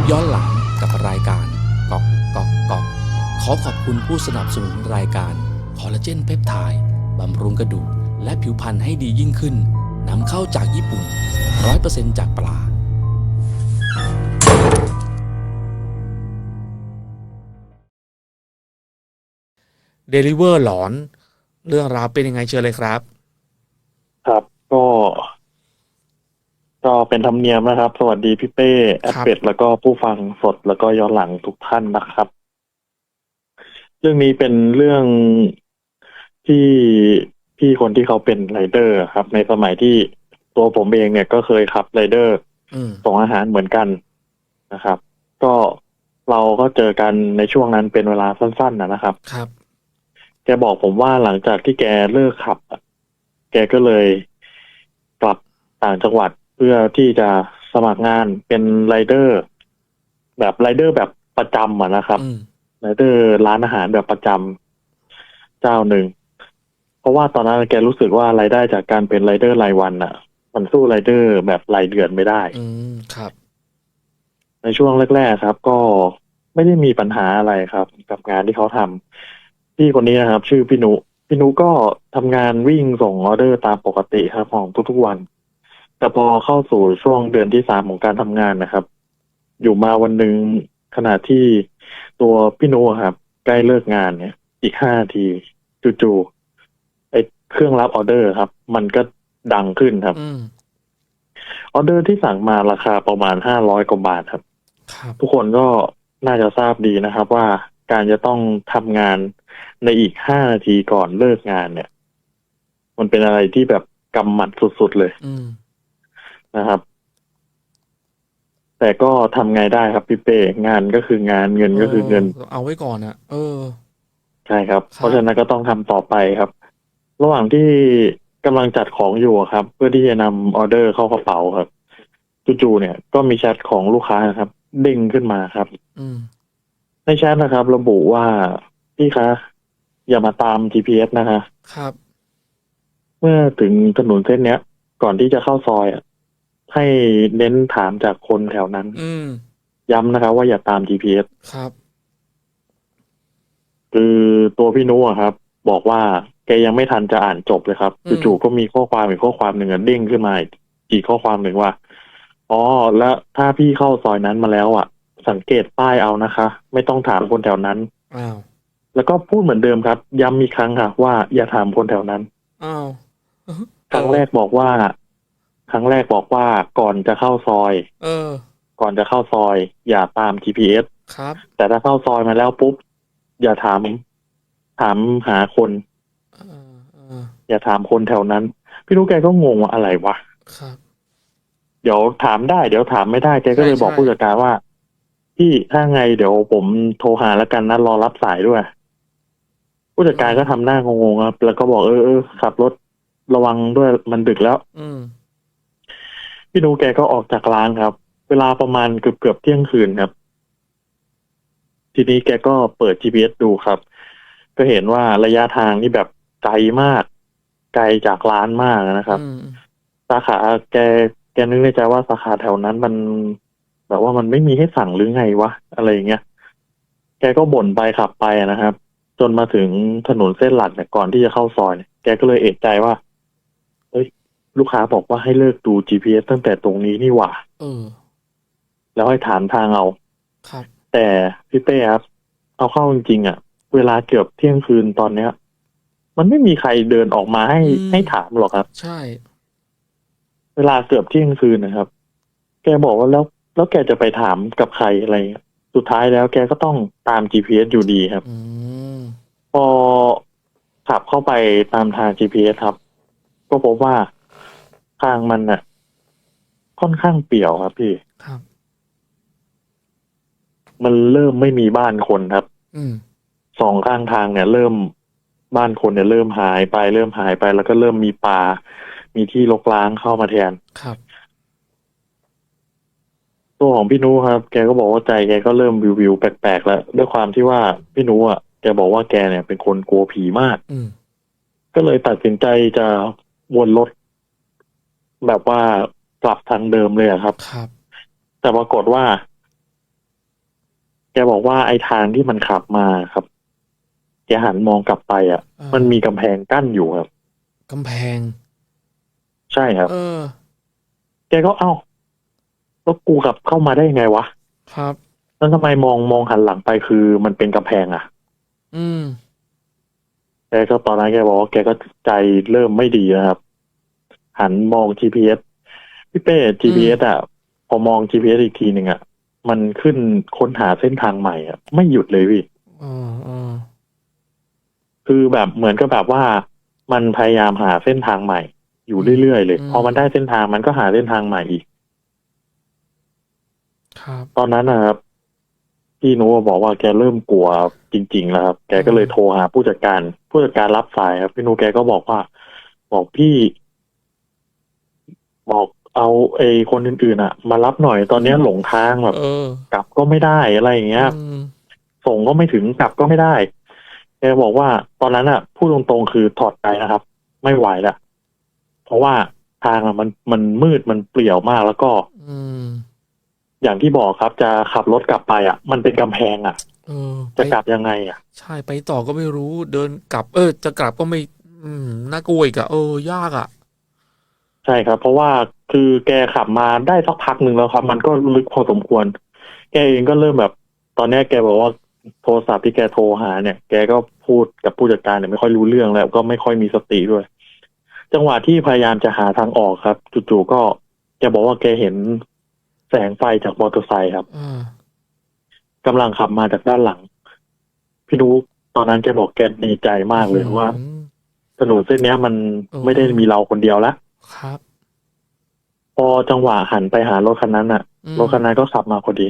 ปย้อนหลังกับรายการก๊อกก๊อกก๊อกขอขอบคุณผู้สนับสนุนรายการคอลลาเจนเพปไทด์บำรุงกระดูกและผิวพรรณให้ดียิ่งขึ้นนำเข้าจากญี่ปุ่น 100%จากปลาเดลิเวอร์หลอน เรื่องราวเป็นยังไงเชิญเลยครับ ครับก็ ก็เป็นธรรมเนียมนะครับ สวัสดีพี่เป้แอดครับเป็ดแล้วก็ผู้ฟังสดแล้วก็ย้อนหลังทุกท่านนะครับ เรื่องนี้เป็นเรื่องที่พี่คนที่เขาเป็นไรเดอร์ครับ ในสมัยที่ตัวผมเองเนี่ยก็เคยขับไรเดอร์อืมส่งอาหารเหมือนกันนะครับ ก็เราก็เจอกันในช่วงนั้นเป็นเวลาสั้นๆนะนะครับ ครับ แกบอกผมว่าหลังจากที่แกเลิกขับอะแกก็เลยกลับต่างจังหวัดเพื่อที่จะสมัครงานเป็นไรเดอร์ แบบไรเดอร์แบบประจำอะนะครับอืมไรเดอร์ร้านอาหารแบบประจำเจ้าหนึ่ง เพราะว่าตอนนั้นแกรู้สึกว่ารายได้จากการเป็นไรเดอร์รายวันอะมันสู้ไรเดอร์แบบรายเดือนไม่ได้ อืมครับ ในช่วงแรกๆครับ ก็ไม่ได้มีปัญหาอะไรครับ กับงานที่เขาทำพี่คนนี้นะครับ ชื่อพี่นุพี่นุก็ทำงานวิ่งส่งออเดอร์ตามปกติครับของทุกๆวัน แต่พอเข้าสู่ช่วงเดือนที่สามของการทำงานนะครับ อยู่มาวันหนึ่งขณะที่ตัวพี่นุครับ ใกล้เลิกงานเนี่ย อีกห้านาทีจู่ๆไอ้เครื่องรับออเดอร์ครับ มันก็ดังขึ้นครับอืมออเดอร์ที่สั่งมาราคาประมาณห้าร้อยกว่าบาทครับครับทุกคนก็น่าจะทราบดีนะครับ ว่าการจะต้องทำงานในอีกห้านาทีก่อนเลิกงานเนี่ย มันเป็นอะไรที่แบบกำหมัดสุดๆเลย อืม นะครับ แต่ก็ทำไงได้ครับพี่เป้งานก็คืองานเงินก็คือเงิน เอาไว้ก่อนอะเออ ใช่ครับครับ เพราะฉะนั้นก็ต้องทำต่อไปครับ ระหว่างที่กำลังจัดของอยู่อะครับ เพื่อที่จะนำออเดอร์เข้ากระเป๋าครับจู่ๆเนี่ย ก็มีแชทของลูกค้านะครับ เด้งขึ้นมาครับอืมในแชทนะครับ ระบุว่าพี่คะอย่ามาตาม GPS นะคะครับ เมื่อถึงถนนเส้นเนี้ย ก่อนที่จะเข้าซอยอะ ให้เน้นถามจากคนแถวนั้น อืม ย้ำนะครับว่าอย่าตาม GPS ครับ คือตัวพี่นุอะครับ บอกว่าแกยังไม่ทันจะอ่านจบเลยครับอืม จู่ๆก็มีข้อความอีกข้อความหนึ่งอะเด้งขึ้นมาอีกอีกข้อความหนึ่งว่าอ๋อแล้วถ้าพี่เข้าซอยนั้นมาแล้วอะ สังเกตป้ายเอานะคะ ไม่ต้องถามคนแถวนั้น อ้าวแล้วก็พูดเหมือนเดิมครับ ย้ำอีกครั้งค่ะว่าอย่าถามคนแถวนั้น อ้าวครั้งแรกบอกว่า ครั้งแรกบอกว่าก่อนจะเข้าซอย เออ ก่อนจะเข้าซอย อย่าตาม GPS ครับ แต่ถ้าเข้าซอยมาแล้วปุ๊บ อย่าถาม ถามหาคน เออเอออย่าถามคนแถวนั้น พี่นุ้แกก็งงว่าอะไรวะครับ เดี๋ยวถามได้ เดี๋ยวถามไม่ได้แกก็เลยใช่บอกใช่ ผู้จัดการว่าพี่ถ้าไงเดี๋ยวผมโทรหาแล้วกันนะรอรับสายด้วย ผู้จัดการก็ทำหน้างงๆครับแล้วก็บอกเออเออขับรถระวังด้วยมันดึกแล้ว อืม พี่นุแกก็ออกจากร้านครับ เวลาประมาณเกือบเกือบๆเที่ยงคืนครับ ทีนี้แกก็เปิด GPS ดูครับ ก็เห็นว่าระยะทางนี่แบบไกลมาก ไกลจากร้านมากนะครับอืมสาขาแกแกนึกในใจว่าสาขาแถวนั้นมันแบบว่ามันไม่มีให้สั่งหรือไงวะ อะไรอย่างเงี้ย แกก็บ่นไปขับไปนะครับ จนมาถึงถนนเส้นหลักเนี่ยก่อนที่จะเข้าซอยเนี่ยแกก็เลยเอะใจว่าเอ้ย ลูกค้าบอกว่าให้เลิกดู GPS ตั้งแต่ตรงนี้นี่หว่า เออ แล้วให้ถามทางเอา ครับ แต่พี่เป้ครับ เอาเข้าจริงๆอะ เวลาเกือบเที่ยงคืนตอนเนี้ย มันไม่มีใครเดินออกมาให้อืม ให้ถามหรอกครับ ใช่ เวลาเกือบเที่ยงคืนนะครับ แกบอกว่าแล้วแล้วแกจะไปถามกับใครอะไรเงี้ยสุดท้ายแล้วแกก็ต้องตาม GPS อยู่ดีครับ อืม พอขับเข้าไปตามทาง GPS ครับ ก็พบว่า ทางมันน่ะ ค่อนข้างเปี่ยวครับพี่ ครับ มันเริ่มไม่มีบ้านคนครับ อืม สองข้างทางเนี่ย เริ่มบ้านคนเนี่ย เริ่มหายไป เริ่มหายไป แล้วก็เริ่มมีป่า มีที่รกร้างเข้ามาแทน ครับ ตัวของพี่นุครับ แกก็บอกว่าใจแกก็เริ่มวิววิวๆแปลกๆแล้วด้วยความที่ว่าพี่นุอะแกบอกว่าแกเนี่ยเป็นคนกลัวผีมาก อืม ก็เลยตัดสินใจจะวนรถ แบบว่ากลับทางเดิมเลยอะครับ ครับ แต่ปรากฏว่า แกบอกว่าไอ้ทางที่มันขับมาครับ แกหันมองกลับไปอะ อ่ามันมีกำแพงกั้นอยู่ครับ กำแพง ใช่ครับ เออ แกก็เอ้าแล้วกูกลับเข้ามาได้ยังไงวะ ครับ แล้วทำไมมองมองหันหลังไปคือมันเป็นกำแพงอะ อืม แกก็ตอนนั้นแกบอกว่าแกก็ใจเริ่มไม่ดีนะครับ หันมอง GPS พี่เป้ GPS อะพอมอง GPS อีกทีหนึ่งอะ มันขึ้นค้นหาเส้นทางใหม่อะ ไม่หยุดเลยพี่อ่าอ่าคือแบบเหมือนกับแบบว่า มันพยายามหาเส้นทางใหม่ อยู่เรื่อยๆเลย พอมันได้เส้นทางมันก็หาเส้นทางใหม่อีก ครับ ตอนนั้นนะครับพี่นุบอกว่าแกเริ่มกลัวจริงๆแล้วครับ แกก็เลยโทรหาผู้จัดการ ผู้จัดการรับสายครับ พี่นุแกก็บอกว่า บอกพี่ บอกเอาไอ้คนอื่นๆอะ มารับหน่อยตอนเนี้ยหลงทางแบบเออกลับก็ไม่ได้อะไรอย่างเงี้ย อืมส่งก็ไม่ถึงกลับก็ไม่ได้แกบอกว่าตอนนั้นอะพูดตรงๆคือถอดใจนะครับ ไม่ไหวละเพราะว่าทางอะมันมันมืดมันเปลี่ยวมากแล้วก็อืมอย่างที่บอกครับ จะขับรถกลับไปอะ มันเป็นกำแพงอะ เออจะไปกลับยังไงอะ ใช่ไปต่อก็ไม่รู้ เดินกลับ เออ จะกลับก็ไม่ อืมน่ากลัวอีกอะเออ ยากอะ ใช่ครับ เพราะว่าคือแกขับมาได้สักพักหนึ่งแล้วครับ มันก็ลึกพอสมควร แกเองก็เริ่มแบบ ตอนเนี้ยแกบอกว่าโทรศัพท์ที่แกโทรหาเนี่ย แกก็พูดกับผู้จัดการเนี่ยไม่ค่อยรู้เรื่องแล้วก็ไม่ค่อยมีสติด้วย จังหวะที่พยายามจะหาทางออกครับจู่ๆก็แกบอกว่าแกเห็นแสงไฟจากมอเตอร์ไซค์ครับอ่ากำลังขับมาจากด้านหลัง พี่นุตอนนั้นแกบอกแกในใจมากเลยว่าอืมถนนเส้นเนี้ยมันเออไม่ได้มีเราคนเดียวละ ครับ พอจังหวะหันไปหารถคันนั้นอะอืม รถคันนั้นก็ขับมาพอดี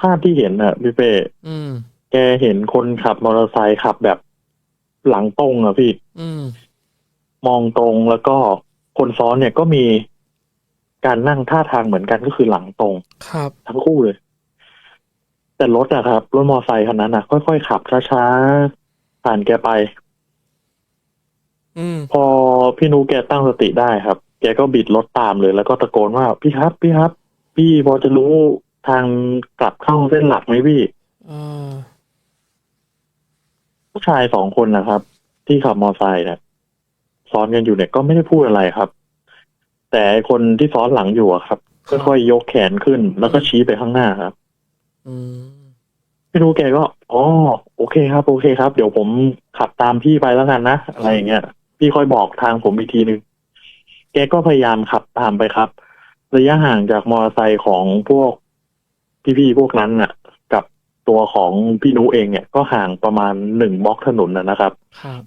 ภาพที่เห็นอะพี่เป้อืม แกเห็นคนขับมอเตอร์ไซค์ขับแบบหลังตรงอะพี่ อืม มองตรงแล้วก็คนซ้อนเนี่ยก็มีการนั่งท่าทางเหมือนกันก็คือหลังตรง ครับ ทั้งคู่เลย แต่รถอะครับรถมอเตอร์ไซค์คันนั้นอะค่อยๆขับช้าๆผ่านแกไปอืม พอพี่นูแกตั้งสติได้ครับ แกก็บิดรถตามเลย แล้วก็ตะโกนว่าพี่ครับ พี่ครับ พี่พอจะรู้ทางกลับเข้าเส้นหลักไหมพี่อ่าผู้ชายสองคนนะครับ ที่ขับมอเตอร์ไซค์เนี่ยซ้อนกันอยู่เนี่ยก็ไม่ได้พูดอะไรครับ แต่ไอ้คนที่ซ้อนหลังอยู่อะครับค่อยๆยกแขนขึ้น แล้วก็ชี้ไปข้างหน้าครับอืมพี่นูแกก็อ๋อโอเคครับ โอเคครับ เดี๋ยวผมขับตามพี่ไปแล้วกันนะอะไรอย่างเงี้ย พี่ค่อยบอกทางผมอีกทีนึง แกก็พยายามขับตามไปครับ ระยะห่างจากมอเตอร์ไซค์ของพวกพี่ๆพวกนั้นน่ะ กับตัวของพี่นุเองเนี่ย ก็ห่างประมาณหนึ่งบล็อกถนนนะนะครับ ครับ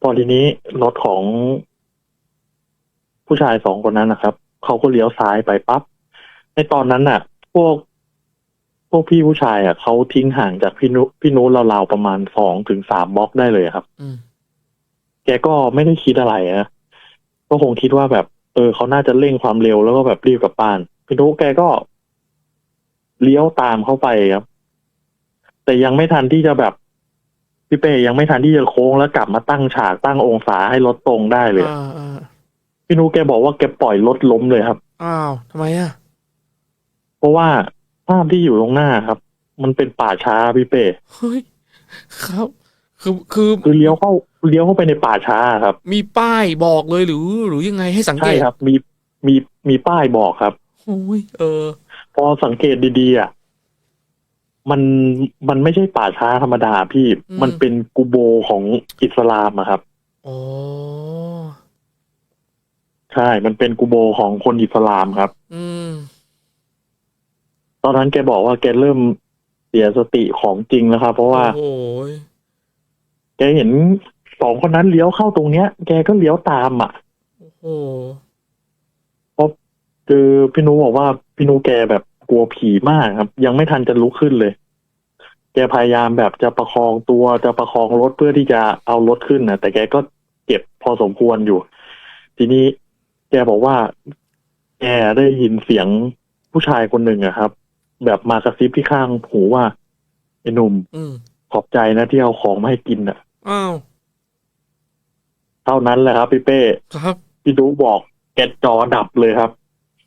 พอทีนี้รถของผู้ชายสองคนนั้นนะครับเขาก็เลี้ยวซ้ายไปปั๊บในตอนนั้นน่ะ พวกพวกพี่ผู้ชายอะเขาทิ้งห่างจากพี่นุพี่นุเราวๆประมาณสองถึงสามบล็อกได้เลยครับอืม แกก็ไม่ได้คิดอะไรนะก็คงคิดว่าแบบ เออเขาน่าจะเร่งความเร็วแล้วก็แบบรีบกลับบ้านพี่นุแกก็ เลี้ยวตามเข้าไปครับ แต่ยังไม่ทันที่จะแบบพี่เป้ยังไม่ทันที่จะโค้งแล้วกลับมาตั้งฉากตั้งองศาให้รถตรงได้เลยอ่าอ่าพี่นุแกบอกว่าแกปล่อยรถล้มเลยครับ อ้าวทำไมอะเพราะว่าภาพที่อยู่ตรงหน้าครับ มันเป็นป่าช้าพี่เป้เฮ้ยครับ คือคือคือเลี้ยวเข้า เลี้ยวเข้าไปในป่าช้าครับ มีป้ายบอกเลยหรือ หรือยังไงให้สังเกใช่ตครับ มีมีมีป้ายบอกครับโอ้ยเออ พอสังเกตดีๆอะมันมันไม่ใช่ป่าช้าธรรมดาพี่อืมมันเป็นกูโบของอิสลามอะครับอ๋อใช่ มันเป็นกูโบของคนอิสลามครับ อืม ตอนนั้นแกบอกว่าแกเริ่มเสียสติของจริงแล้วครับเพราะว่าโอ้ยแกเห็น สองคนนั้นเลี้ยวเข้าตรงเนี้ย แกก็เลี้ยวตามอะโอ้โหคือพี่นุบอกว่าพี่นุแกแบบกลัวผีมากครับ ยังไม่ทันจะลุกขึ้นเลย แกพยายามแบบจะประคองตัวจะประคองรถเพื่อที่จะเอารถขึ้นนะแต่แกก็เจ็บพอสมควรอยู่ ทีนี้แกบอกว่า แกได้ยินเสียงผู้ชายคนหนึ่งอะครับ แบบมากระซิบที่ข้างหูว่าไอ้หนุ่มอืมขอบใจนะที่เอาของมาให้กินอะอ้าว เท่านั้นแหละครับพี่เป้ครับพี่นุบอกแกจอดับเลยครับ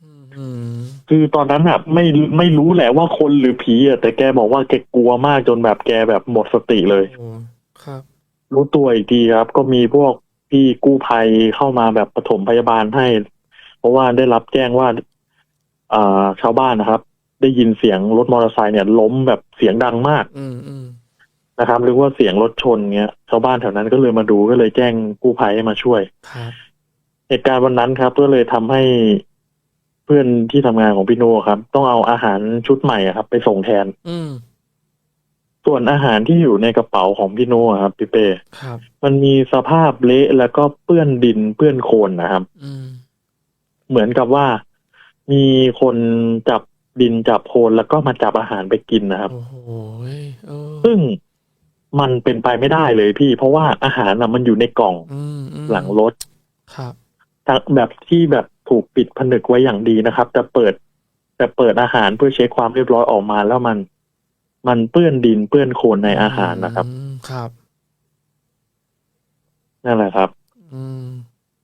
อืมอืมคือตอนนั้นอะไม่ไม่รู้แหละว่าคนหรือผีอะแต่แกบอกว่าแกกลัวมากจนแบบแกแบบหมดสติเลยโอ้ครับ รู้ตัวอีกทีครับ ก็มีพวกพี่กู้ภัยเข้ามาแบบปฐมพยาบาลให้ เพราะว่าได้รับแจ้งว่าอ่าชาวบ้านนะครับ ได้ยินเสียงรถมอเตอร์ไซค์เนี่ย ล้มแบบเสียงดังมาก อืมอืม นะครับหรือว่าเสียงรถชนเงี้ยชาวบ้านแถวนั้นก็เลยมาดูก็เลยแจ้งกู้ภัยให้มาช่วยครับเหตุการณ์วันนั้นครับ ก็เลยทำให้เพื่อนที่ทำงานของพี่โนครับ ต้องเอาอาหารชุดใหม่อะครับ ไปส่งแทน อืมส่วนอาหารที่อยู่ในกระเป๋าของพี่โนอะครับพี่เป้ครับมันมีสภาพเละแล้วก็เปื้อนดินเปื้อนโคลนนะครับอืมเหมือนกับว่ามีคนจับดินจับโคลนแล้วก็มาจับอาหารไปกินนะครับโอ้โหเออซึ่ง มันเป็นไปไม่ได้เลยพี่ เพราะว่าอาหารน่ะมันอยู่ในกล่องอืมอืมหลังรถครับแบบที่แบบถูกปิดผนึกไว้อย่างดีนะครับ แต่เปิด แต่เปิดอาหารเพื่อเช็คความเรียบร้อยออกมาแล้วมัน มันเปื้อนดินเปื้อนโคลนในอาหารนะครับอืมครับนั่นแหละครับ อืม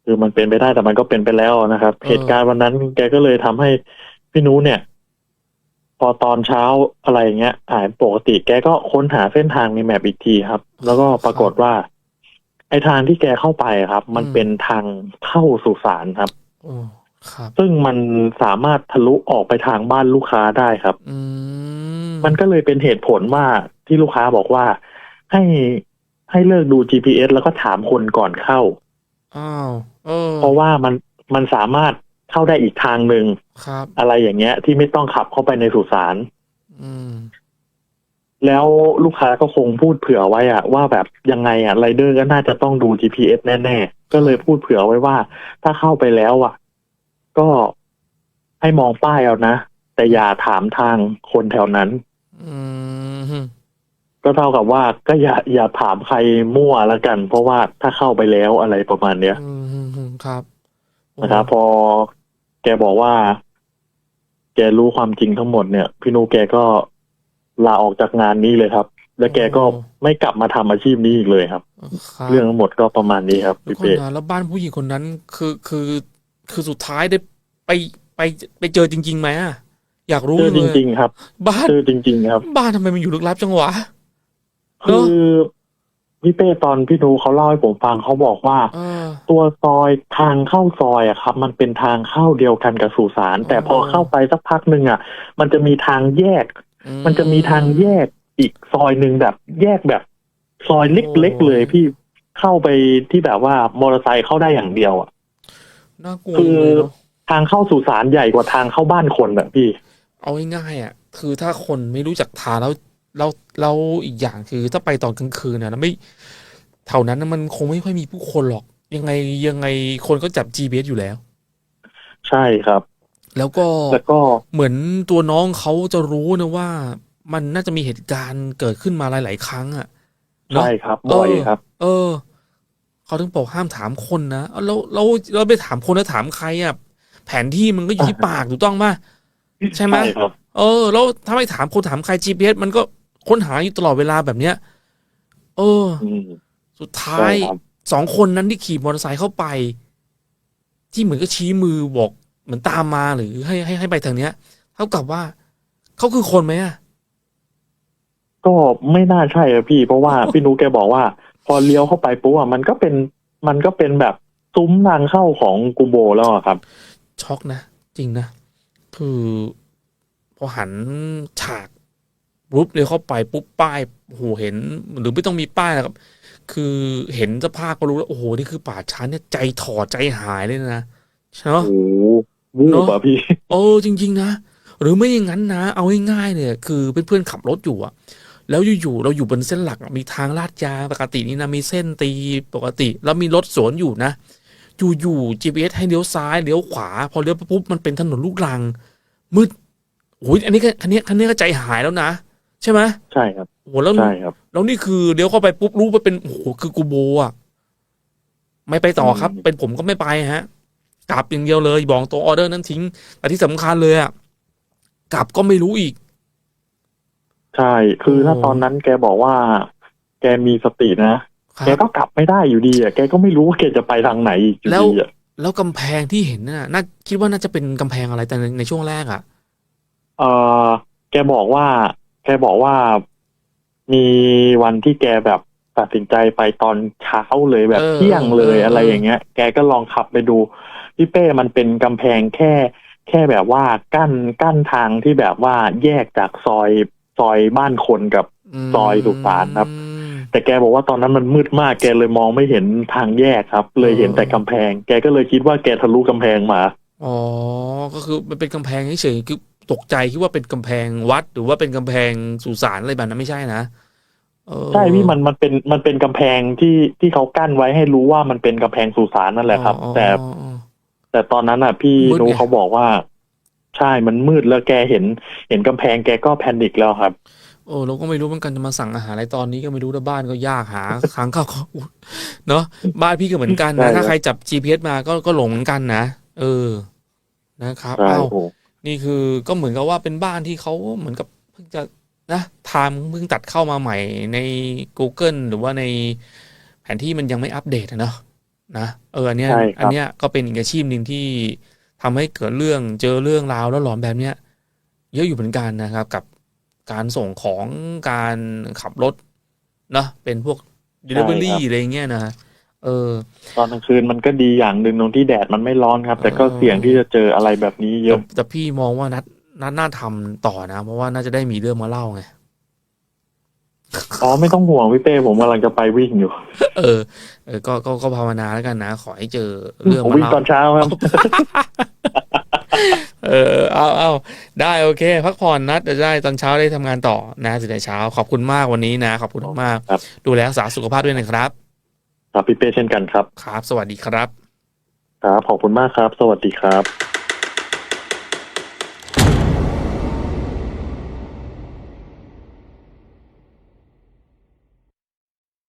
คือมันเป็นไปได้แต่มันก็เป็นไปแล้วนะครับเออเหตุการณ์วันนั้นแกก็เลยทำให้พี่นุเนี่ย พอตอนเช้าอะไรอย่างเงี้ยอ่านปกติแกก็ค้นหาเส้นทางในแมปอีกทีครับ แล้วก็ปรากฏว่า ไอ้ทางที่แกเข้าไปครับ มันเป็นทางเข้าสุสานครับโอ้ครับ ซึ่งมันสามารถทะลุออกไปทางบ้านลูกค้าได้ครับอืมมันก็เลยเป็นเหตุผลว่าที่ลูกค้าบอกว่า ให้ให้เลิกดู GPS แล้วก็ถามคนก่อนเข้าอ้าวเออเพราะว่ามันมันสามารถ เข้าได้อีกทางหนึ่งครับ อะไรอย่างเงี้ย ที่ไม่ต้องขับเข้าไปในสุสานอืมแล้วลูกค้าก็คงพูดเผื่อไว้อะว่าแบบยังไงอะไรเดอร์ก็น่าจะต้องดู GPS แน่ๆ ก็เลยพูดเผื่อไว้ว่า ถ้าเข้าไปแล้วอะก็ให้มองป้ายเอานะ แต่อย่าถามทางคนแถวนั้นอืมก็เท่ากับว่าก็อย่าอย่าถามใครมั่วแล้วกัน เพราะว่าถ้าเข้าไปแล้วอะไรประมาณเนี้ยอืมครับโอ้นะครับพอ แกบอกว่า แกรู้ความจริงทั้งหมดเนี่ย พี่นูแกก็ลาออกจากงานนี้เลยครับ แล้วแกก็ไม่กลับมาทำอาชีพนี้อีกเลยครับครับ เรื่องทั้งหมดก็ประมาณนี้ครับแล้วพี่คนเป้นะแล้วบ้านผู้หญิงคนนั้น คือคือคือสุดท้ายได้ไปไปไปเจอจริงๆไหมอะอยากรู้เจอเลจยริง ๆ ครับ บ้านเจอจริง ๆ ครับ บ้านทำไมมันอยู่ลึกลับจังวะเนคือะอ พี่เป้ตอนพี่นูเขาเล่าให้ผมฟังเขาบอกว่า เออ ตัวซอยทางเข้าซอยอะครับ มันเป็นทางเข้าเดียวกันกับสุสานแต่พอเข้าไปสักพักหนึ่งอะมันจะมีทางแยก มันจะมีทางแยกอีกซอยหนึ่งแบบแยกแบบ ซอยเล็ก ๆ เลยพี่เข้าไปที่แบบว่ามอเตอร์ไซค์เข้าได้อย่างเดียวอะน่ากลัวคือ เลยเนาะทางเข้าสู่ศาลใหญ่กว่าทางเข้าบ้านคนอะพี่ เอาง่ายๆอะ คือถ้าคนไม่รู้จักทางแล้ว แล้วแล้วอีกอย่างคือถ้าไปตอนกลางคืนนะนะไม่แถวนั้นน่ะมันคงไม่ค่อยมีผู้คนหรอก ยังไงยังไงคนก็จับ GPS อยู่แล้ว ใช่ครับ แล้วก็แล้วก็เหมือนตัวน้องเขาจะรู้นะว่า มันน่าจะมีเหตุการณ์เกิดขึ้นมาหลาย ๆ ครั้งอะเนอะใช่ครับบ่อยครับ เออเขาถึงบอกห้ามถามคนนะเอาแล้วแล้วเราไปถามคนแล้วถามใครอะแผนที่มันก็อยู่ที่ปากถูกต้องป่ะใช่ไหมครับเออ แล้วถ้าไม่ถามคนถามใคร GPS มันก็ ค้นหาอยู่ตลอดเวลาแบบเนี้ยเอออืมสุดท้าใช่ยครับสองคนนั้นที่ขี่มอเตอร์ไซค์เข้าไป ที่เหมือนก็ชี้มือบอกเหมือนตามมาหรือให้ให้ให้ไปทางเนี้ย เท่ากับว่าเขาคือคนไหมอะก็ไม่น่าใช่อะพี่ เพราะว่าพี่นุแกบอกว่า พอเลี้ยวเข้าไปปุ๊บอะมันก็เป็นมันก็เป็นแบบซุ้มทางเข้าของกูโบแล้วอะครับ ช็อกนะ จริงนะ คือ พอหันฉาก ปุ๊บเลี้ยวเข้าไปปุ๊บป้ายโอ้โหเห็นหรือไม่ต้องมีป้ายนะครับ คือเห็นสภาพก็รู้แล้วโอ้โหนี่คือป่าช้าเนี่ยใจถอดใจหายเลยนะใช่ไหมโอ้โหวูบเนอะอะพี่เออจริง ๆ นะหรือไม่อย่างนั้นนะ เอาง่ายๆเนี่ย คือเพื่อนๆขับรถอยู่อะแล้วอยู่ๆเราอยู่บนเส้นหลักอะมีทางลาดยางปกตินี่นะมีเส้นตีปกติ แล้วมีรถสวนอยู่นะอยู่ๆ GPS ให้เลี้ยวซ้ายเลี้ยวขวา พอเลี้ยวไปปุ๊บมันเป็นถนนลูกรังมืดโอ้ยอันนี้ก็คันนี้คันนี้ก็ใจหายแล้วนะ ใช่ไหมใช่ครับโอ้โหแล้วใช่ครับ แล้วนี่คือเลี้ยวเข้าไปปุ๊บรู้ไปเป็นโอ้โหคือกูโบอะไม่ไปต่อครับอืมเป็นผมก็ไม่ไปฮะ กลับอย่างเดียวเลยบอกตัวออเดอร์นั้นทิ้ง แต่ที่สำคัญเลยอะกลับก็ไม่รู้อีก ใช่ คือถ้าโอ้ตอนนั้นแกบอกว่า แกมีสตินะครัแกบก็กลับไม่ได้อยู่ดีอะแกก็ไม่รู้ว่าแกจะไปทางไหนอีกอยู่แล้วดีอะแล้วกำแพงที่เห็นน่ะน่าคิดว่าน่าจะเป็นกำแพงอะไรแต่ในในช่วงแรกอะ เออแกบอกว่า แกบอกว่ามีวันที่แกแบบตัดสินใจไปตอนเช้าเลยแบบเออเที่ยงเลยเอออะไรอย่างเงี้ย แกก็ลองขับไปดูพี่เป้มันเป็นกำแพงแค่ แค่แบบว่ากั้นกั้นทางที่แบบว่าแยกจากซอยซอยบ้านคนกับมซอยสุสานครับ แต่แกบอกว่าตอนนั้นมันมืดมากแกเลยมองไม่เห็นทางแยกครับ เลยเห็นแต่กำแพง แกก็เลยคิดว่าแกทะลุกำแพงมาอ๋อก็คือมันเป็นกำแพงเฉยๆคือ ตกใจคิดว่าเป็นกำแพงวัด หรือว่าเป็นกำแพงสุสานอะไรแบบนั้นไม่ใช่นะเออใช่พี่มันมันเป็นมันเป็นกำแพงที่ที่เขากั้นไว้ให้รู้ว่ามันเป็นกำแพงสุสานนั่นแหละครับอ๋อแต่อ๋ออ๋อแต่ตอนนั้นอะ พี่มืดไงรู้เขาบอกว่า ใช่มันมืดแล้วแกเห็น เห็นกำแพงแกก็แพนิคแล้วครับโอ้เราก็ไม่รู้เหมือนกันจะมาสั่งอาหารอะไรตอนนี้ก็ไม่รู้นะบ้านก็ยากหาค้างเข้าวของอุ๊ยเนาะบ้านพี่ก็เหมือนกันใช่นะครับถ้าใครจับ GPS มาก็ก็หลงเหมือนกันนะเออนะครับใช่เอ้าโอ้โห นี่คือก็เหมือนกับว่าเป็นบ้านที่เขาเหมือนกับเพิ่งจะนะไทม์เพิ่งตัดเข้ามาใหม่ใน Google หรือว่าในแผนที่มันยังไม่อัปเดตอะเนาะนะเอออันเนี้ยใช่ครับอันเนี้ยก็เป็นอีกอาชีพหนึ่งที่ทำให้เกิดเรื่องเจอเรื่องราวแล้วหลอนแบบเนี้ยเยอะอยู่เหมือนกันนะครับ กับการส่งของการขับรถเนาะเป็นพวก delivery อะไรเงี้ยนะ เออ ตอนกลางคืนมันก็ดีอย่างหนึ่งตรงที่แดดมันไม่ร้อนครับ แต่ก็เออเสี่ยงที่จะเจออะไรแบบนี้เยแต่อะแต่พี่มองว่านัดนัดน่าทำต่อนะ เพราะว่าน่าจะได้มีเรื่องมาเล่าไงอ๋อไม่ต้องห่วงพี่เป้ผมกำลังจะไปวิ่งอยู่ เออ เออ ก็ก็ก็ภาวนาแล้วกันนะ ขอให้เจอเรื่องผมมาวิ่งเล่าตอนเช้าครับเออเอาเอาได้โอเค พักผ่อนนัดจะได้ตอนเช้าได้ทำงานต่อนะตื่นแต่เช้า ขอบคุณมากวันนี้นะ ขอบคุณมากครับดูแลรักษาสุขภาพด้วยนะครับ ครับพี่เป้เช่นกันครับ ครับ สวัสดีครับ ครับ ขอบคุณมากครับ สวัสดีครับ